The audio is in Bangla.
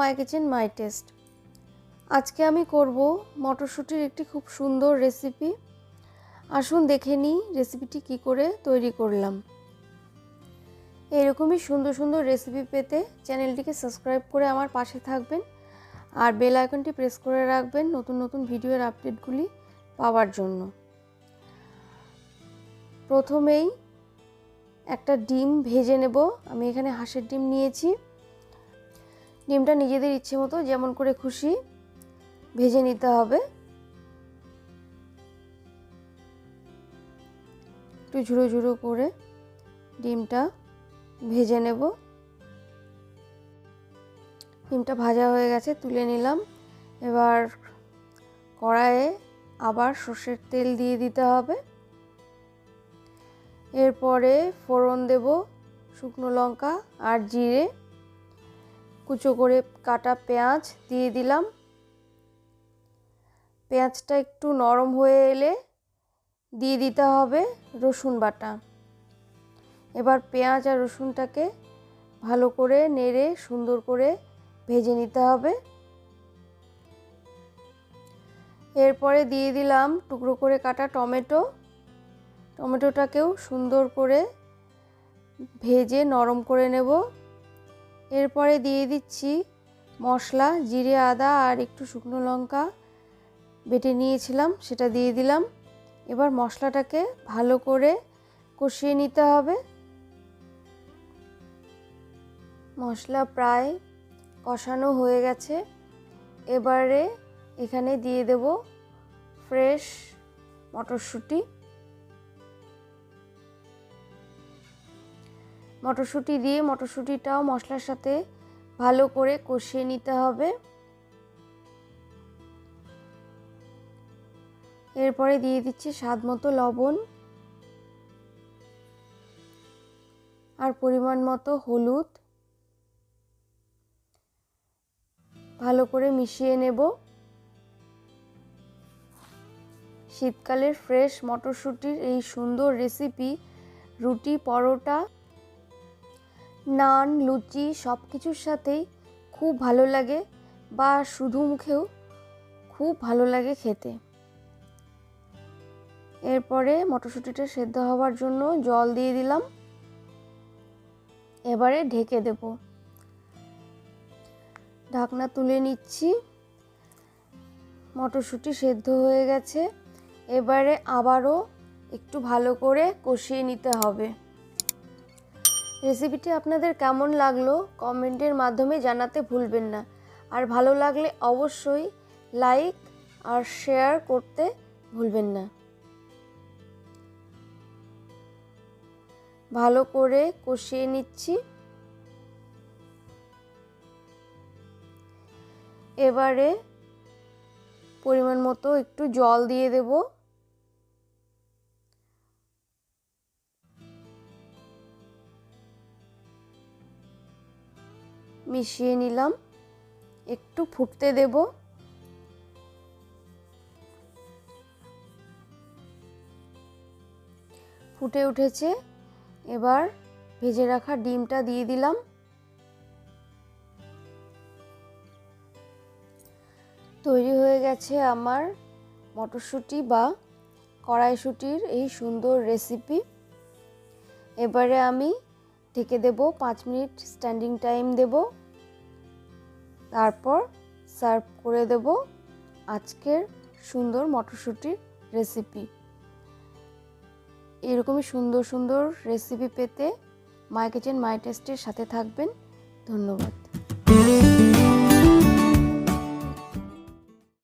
মাই কিচেন মাই টেস্ট আজকে আমি করব মটরশুঁটির একটি খুব সুন্দর রেসিপি আসুন দেখে নিই রেসিপিটি কি করে তৈরি করলাম। এরকমই সুন্দর সুন্দর রেসিপি পেতে চ্যানেলটিকে সাবস্ক্রাইব করে আমার পাশে থাকবেন। আর বেল আইকনটি প্রেস করে রাখবেন নতুন নতুন ভিডিওর আপডেটগুলি পাওয়ার জন্য। প্রথমেই একটা ডিম ভেজে নেব। আমি এখানে হাঁসের ডিম নিয়েছি। ডিমটা নিজেদের ইচ্ছে মতো যেমন করে খুশি ভেজে নিতে হবে। একটু ঝুড়ো ঝুড়ো করে ডিমটা ভেজে নেব। ডিমটা ভাজা হয়ে গেছে, তুলে নিলাম। এবার কড়াইয়ে আবার সর্ষের তেল দিয়ে দিতে হবে। এরপরে ফোড়ন দেব শুকনো লঙ্কা আর জিরে। কুচো করে কাটা পেঁয়াজ দিয়ে দিলাম। পেঁয়াজটা একটু নরম হয়ে এলে দিয়ে দিতে হবে রসুন বাটা। এবার পেঁয়াজ আর রসুনটাকে ভালো করে নেড়ে সুন্দর করে ভেজে নিতে হবে। এরপরে দিয়ে দিলাম টুকরো করে কাটা টমেটো। টমেটোটাকেও সুন্দর করে ভেজে নরম করে নেব। এরপরে দিয়ে দিচ্ছি মশলা, জিরে, আদা আর একটু শুকনো লঙ্কা বেটে নিয়েছিলাম, সেটা দিয়ে দিলাম। এবার মশলাটাকে ভালো করে কষিয়ে নিতে হবে। মশলা প্রায় কষানো হয়ে গেছে। এবারে এখানে দিয়ে দেব ফ্রেশ মটরশুঁটি। মটরশুঁটি দিয়ে মটরশুঁটিটাও মশলার সাথে ভালো করে কষিয়ে নিতে হবে। এরপরে দিয়ে দিচ্ছি স্বাদ মতো লবণ আর পরিমাণ মতো হলুদ। ভালো করে মিশিয়ে নেব। শীতকালের ফ্রেশ মটরশুঁটির এই সুন্দর রেসিপি, রুটি, পরোটা নান, লুচি সব কিছুর সাথেই খুব ভালো লাগে বা শুধু মুখেও খুব ভালো লাগে খেতে। এরপরে মটরশুঁটিটা সেদ্ধ হওয়ার জন্য জল দিয়ে দিলাম। এবারে ঢেকে দেব। ঢাকনা তুলে নিচ্ছি। মটরশুঁটি সেদ্ধ হয়ে গেছে। এবারে আবারও একটু ভালো করে কষিয়ে নিতে হবে। রেসিপিটি আপনাদের কেমন লাগল কমেন্টের মাধ্যমে জানাতে ভুলবেন না। আর ভালো লাগলে অবশ্যই লাইক আর শেয়ার করতে ভুলবেন না। ভালো করে কষিয়ে নিচ্ছি। এবারে পরিমাণ মতো একটু জল দিয়ে দেব। মিশিয়ে নিলাম। একটু ফুটতে দেব। ফুটে উঠেছে। এবার ভেজে রাখা ডিমটা দিয়ে দিলাম। তৈরি হয়ে গেছে আমার মটরশুঁটি বা কড়াইশুঁটির এই সুন্দর রেসিপি। এবারে আমি ঢেকে দেব পাঁচ মিনিট স্ট্যান্ডিং টাইম দেব। তারপর সার্ভ করে দেব আজকের সুন্দর মটরশুঁটির রেসিপি। এরকমই সুন্দর সুন্দর রেসিপি পেতে মাই কিচেন মাই টেস্টের সাথে থাকবেন। ধন্যবাদ।